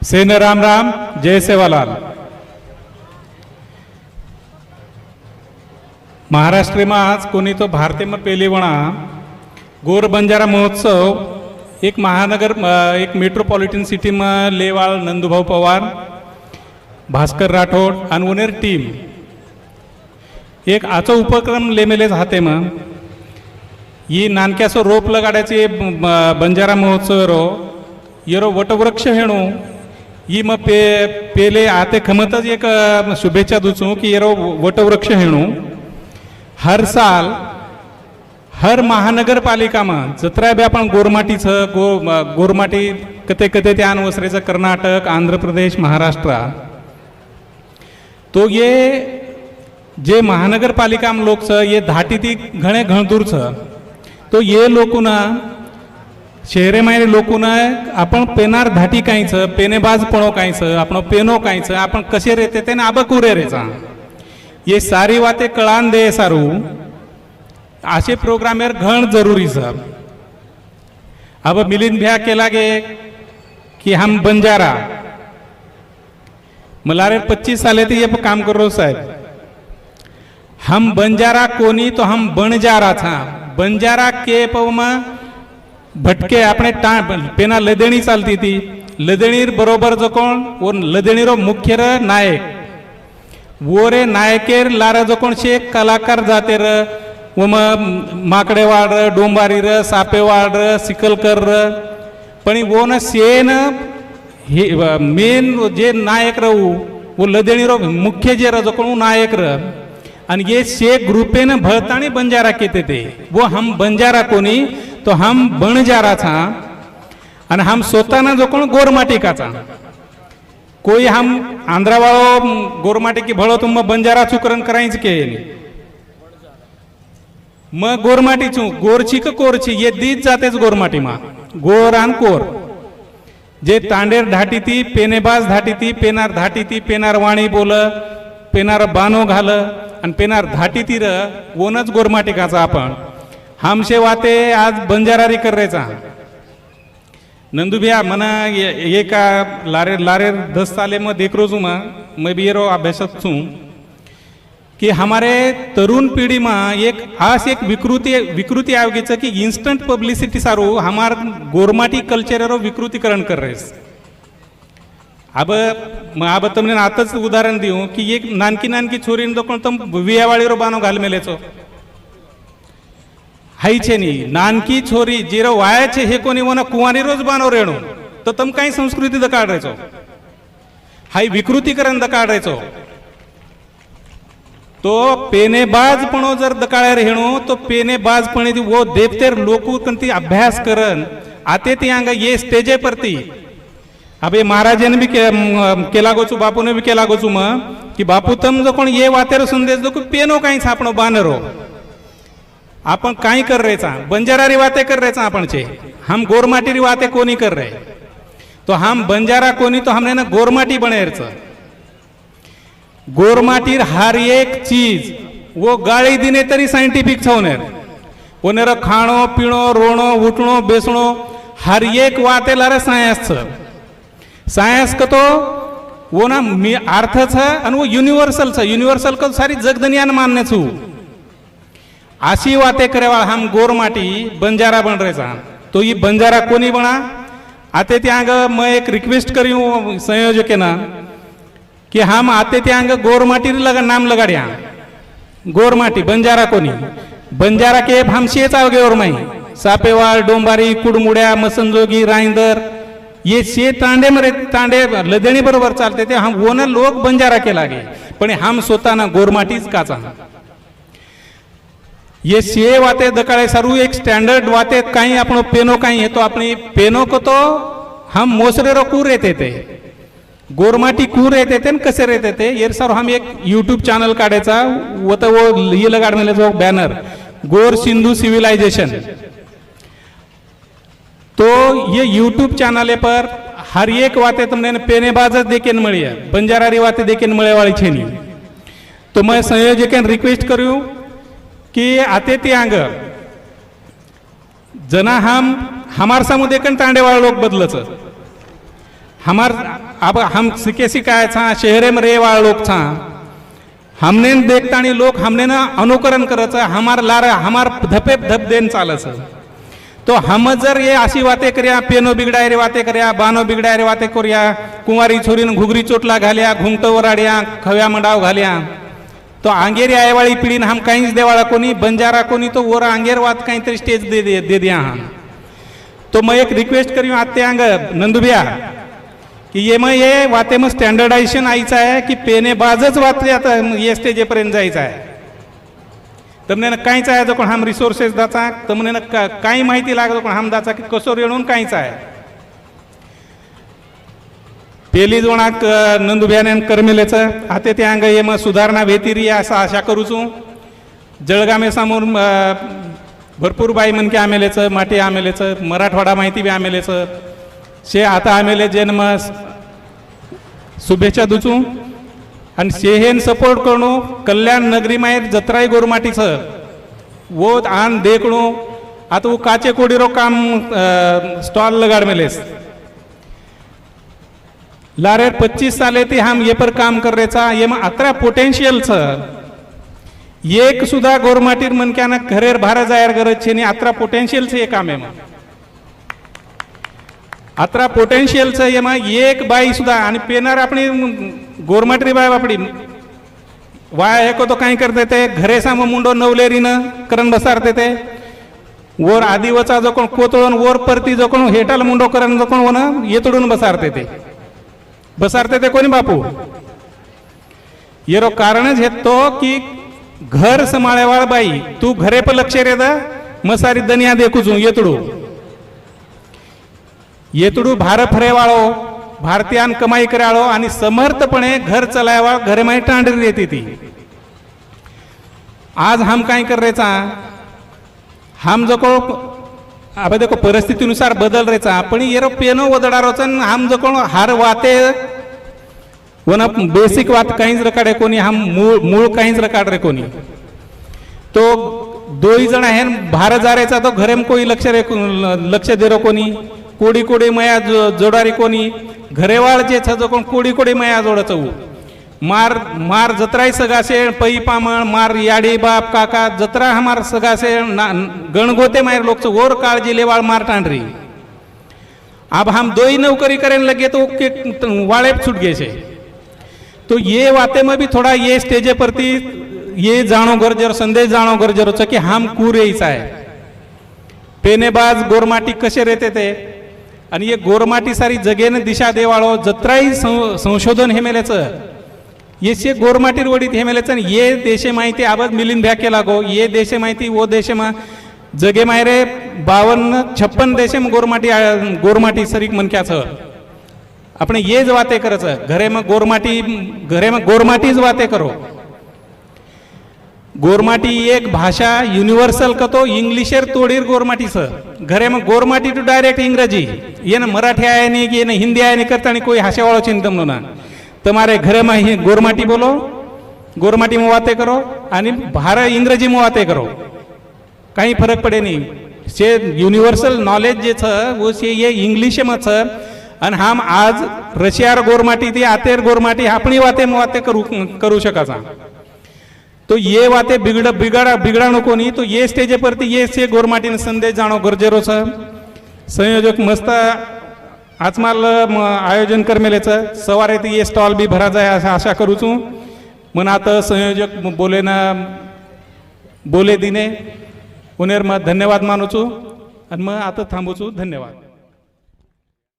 सेन राम राम जय सेवालाल. महाराष्ट्र आज कोणी तो भारतीय पेली म्हणा गोर बंजारा महोत्सव एक महानगर एक मेट्रोपॉलिटन सिटी म लेवाळ नंदुभाऊ पवार भास्कर राठोड आणि उनेर टीम एक आचो उपक्रम लेमेले जाते म ही नानक्याचं रोप लगाड्याचे बंजारा महोत्सव येरो येरो वटवृक्ष हेणू ई म पे पेले आते खमतच एक शुभेच्छा दुचू की येरो वटवृक्ष हेणू हर साल हर महानगरपालिका म जत्रा बी आपण गोरमाटीचं गो गोरमाटी कते कते ते अनुसरेचं कर्नाटक आंध्र प्रदेश महाराष्ट्र तो ये जे महानगरपालिका लोकचं ये धाटी ती घणे घणदूरचं तो ये लोकुना શહેરે મારે લોકોના आपण पेनार धाटी કાંઈ छ पेनेबाजपणो કાંઈ छ આપણો पेनो કાંઈ छ आपण कसे रेते તેને आबकुरे रेचा ये सारी वाते कळान दे सारू असे प्रोग्रामेर घण जरुरी छ अब मिलिंद भ्या केला गे कि हम बंजारा मला रे पच्चीस साले ते ये काम कर रहो साहेब हम बंजारा कोनी तो हम बणजारा था बंजारा के पवमा भटके આપણે ટા પેના લદેણી ચાલતી હતી લદેણી બરોબર જો કોણ ઓ લદેણીરો મુખ્ય ર નાયક वो रे नायकेर लारा जो कोण शे कलाकार जाते र उम माकडेवाड र डोंबारी र सापेवाड र सिकलकर र पण वो न सेन हे मेन जे नायक र उ, वो लदेणी रो मुख्य जे र जो कोण उ नायक र आणि ये शे ग्रुपेन भळताणी बंजारा केते ते वो हम बंजारा कोणी तो हम बणजारा था आणि हम स्वतःना जो कोण गोरमाटिकाचा कोई हम आंध्रा वाळो भळो तुम बंजारा चुकरण करायच के मग गोरमाटी चू गोरची का कोरची ये दीच जातेच गोरमाटी मा। गोर आणि कोर। जे तांडेर धाटी ती पेनेबाज धाटी ती पेनार धाटी ती पेनार वाणी बोल पेनार बानो घाल आणि पेनार धाटी ती र ओनच गोरमाटिकाचा आपण। हमसे वाते आज बंजारारी करायचा नंदुभिया मना एक लारे लारेर दस साले में देख रोज मा मैं भी रो अभ्यासत छू कि हमारे तरुण पीढ़ी में एक आस एक विकृति विकृति आयोगी की इंस्टंट पब्लिसिटी सारू हमार गोरमाटी कल्चर रो विकृतीकरण कर रहे अब अब तमने आताच उदाहरण दियो की एक नानकी नानकी छोरी तो कोण तम रो बानो घाल मेलेचो हायचे नी नानकी छोरी जिरं वायाचे हे कोणी म्हणा कुवारी रोज बानो रेणू तर तम काही संस्कृती दकाडायचो हाई हाय विकृतीकरण द काढायचो. तो पेनेबाजपणो जर दकाळ्या हेणू तो पेनेबाजपणे ती वो देवतेर लोकू ती अभ्यास करन. आते ती अंगा ये स्टेजे परती. अबे महाराजान बी के, केला गोचू बापूने बी केला गोचू मग की बापू तम जो कोण ये वातेर सुंदेश पेनो काही सापणो बानरो. आपण काई कर रेचा बंजारा वाते कर रेचा आपण छे हम गोरमाटीरी वाते कोणी कर रहे? तो हम बंजारा कोणी तो हमने ना गोरमाटी बनेरच गोरमाटीर हर एक चीज वो गाळी दिने तरी सायंटिफिक छवनेर ओनेर खाणो पिणो रोणो उठणो बेसणो हर एक वाते लारे सायन्स छ सायन्स का तो वो ना मी अर्थ छ आणि वो यूनिवर्सल छ युनिवर्सल को सारी जगदनियान मानने छू. अशी वाते करेवाळ हम गोरमाटी बंजारा बन रेचा तो ही बंजारा कोणी बना आते त्यांग मैं एक रिक्वेस्ट करू संयोजके ना की हम आते त्यांग गोरमाटी लगा नाम लगाड्या. गोरमाटी बंजारा कोणी? बंजारा के हम शेच आवगेवर माई. सापेवाळ डोंबारी कुडमुड्या मसनजोगी राईंदर ये शे तांडे मरे तांडे लदणी बरोबर चालते ते हम ओन लोक बंजारा केला गे पण हम स्वतःना गोरमाटीच काचा ये सीए वाते दकाले सारू एक स्टैंडर्ड वाते कहीं अपनो पेनो कहीं है तो अपनी पेनो को तो हम मोसरे रो कूर रहते थे। गोरमाटी कूर रहते थे कसे रहते थे। ये सर हम एक यूट्यूब चैनल काढायचा वो तो वो ये लगा मिले बैनर गोर सिंधु सिविलाइजेशन तो ये यूट्यूब चैनल पर हर एक वाते तुमने पेनेबाज देखे मिली है बंजारारी वाते देखे मिले वाली छेनी। तो मैं संयोजक रिक्वेस्ट करूँ कि आते ते अंग जना हम हमार समुदेकन तांडेवाळ लोक बदलच. हमार अब हम सिकेसी काय छा शहरे में रे वाला लोग छा. हमने देखताणी लोक लोग हमने ना अनुकरण करत हमार लार हमार धपे धप देन चालच. तो हम जर ये अशी वाते करया पेनो बिगडाय रे वाते करया बानो बिगडाय रे वाते करूया कुंवारी छोरीन घुगरी चोटला घाल्या घुंगट वराड्या खव्या मंडाव घाल्या. तो आंगेर आयवाळी पिढीन हम काहीच देवाळा कोणी बंजारा कोणी तो वर आंगेर वाद काहीतरी स्टेज दे दे दे दिया हम तो मग एक रिक्वेस्ट करू आते आंग नंदुबिया की ये मग ये वाते मग स्टँडर्डायझेशन आयचं आहे की पेने बाजच वाचले आता ये स्टेजेपर्यंत जायचं आहे तमने काहीच आहे जो कोण हम रिसोर्सेस दाचा तमने काही माहिती लागतो कोण हम दाचा की कसोर येणून काहीच आहे पेली जोणा नंदुभ्यान करमेलेचं आता ते अंग येम सुधारणा वेतिरी असा आशा करूचू जळगामे समोर भरपूर बाई म्हणके आमेलेचं माटी आमेलेचं मराठवाडा माहिती बी आमेलेचं शे आता आमेले जेन म शुभेच्छा दुचू आणि शेहेन सपोर्ट करणू कल्याण नगरी माहीत जत्राई गोरमाटीचं वो आण देखणू आता काचे कोडीरो काम स्टॉल लगाड मेलेस लारेर पच्चीस साले ते हम ये पर काम कर रेचा ये मग अकरा पोटेन्शियल छ एक सुद्धा गोरमाटीर मनक्यानं घरेर भार जायर गरज छे नि अत्रा पोटेन्शियल छे हे काम आहे मग अत्रा पोटेन्शियल छ ये एक बाई सुद्धा आणि पेनार आपणी गोरमाटरी बाय बापडी. वाया एको तो काही करते ते घरे साम मुंडो नवलेरीनं करण बसारते ते वर आदिवचा जो कोण कोतळून वर परती जो कोण हेटाल मुंडो करण जो कोण येतडून बसारते ते बसारते ते कोणी बापू? येरो कारणच हे तो की घर संभाळेवाळ बाई तू घरे पण लक्ष रे मसारी दनिया देखुजू येतडू. येतडू भार फरेवाळो भारतीयान कमाई कराळो आणि समर्थपणे घर चलायवा घरे माही टांडरी येते ती. आज हम काय कर रेचा हम जो अब देखो परिस्थितीनुसार बदल रेचा. आपण येरो पेनो वदडारोचा न हम जो कोण हार वाते वन बेसिक वात काहीच रकाडे कोणी हम मूळ मूळ काहीच रकाड रे कोणी. तो दोई जण आहे भार जारेचा तो घरेम कोई लक्ष रे लक्ष देरो कोणी कोडी कोडी मया जो- जोडारी कोणी घरेवाळ जे छ जो कोण कोडी कोडी मया जोडच मार मार जत्राई सगासे पई पामण मार याडी बाप काका जत्रा हमार सगासे ना- गणगोते मायर लोकचं ओर काळजी लेवाळ मार टांडरी अब हम दो ही नौकरी करें लगे तो के वाड़े छूट गए से तो ये वाते में भी थोड़ा ये स्टेजे परती ये जानो गरजर संदेश जानो गरजर कि हम कूरे ऐसा है पेनेबाज गोरमाटी कसे रहते थे आणि ये गोरमाटी सारी जगेन दिशा देवाळो जत्राई सं- संशोधन हे मेल्याचं येशे गोरमाटीर वडीत हे मेलेचन ये देशे माहिती आवाज मिलिंद भ्याके लागो ये देशे माहिती वो देशे मा जगे मायरे बावन्न छप्पन देशे गोरमाटी गोरमाटी सरीक मनक्याच आपण येच वाते करच घरे मग गोरमाटी घरे मग गोरमाटीच वाते करो। गोरमाटी एक भाषा युनिव्हर्सल कतो इंग्लिशेर तोडीर गोरमाटी स। घरे मग गोरमाटी टू डायरेक्ट इंग्रजी। येन मराठी आहे नाही येन हिंदी आहे नाही करता आणि कोई हाशेवाळो चिंतम ना। તમારે ઘરેમાં અહીં ગોરમાટી બોલો ગોરમાટીમાં વાતે કરો અને ભારે ઇંગ્રજીમાં વાતે કરો કાંઈ ફરક પડે નહીં જે યુનિવર્સલ નોલેજ જે છે વો છે એ ઇંગ્લિશમાં છે અને આમ આજ રશિયાર ગોરમાટીથી આતેર ગોરમાટી આપણી વાતે વાતે કરું કરું શકાશા તો એ વાતે બિગડ બિગાડા બિગડાણો કોની તો એ સ્ટેજે પરથી એ છે ગોરમાટીનો સંદેશ જાણો ગરજેરો છે સંયોજક મસ્તા आज मला म आयोजन करमेलेचं. सवार येते ये स्टॉल बी भरा जाय असा आशा मन आता संयोजक बोले ना बोले दिने. उनेर मग धन्यवाद मानूचू आणि मग आता थांबूचू धन्यवाद.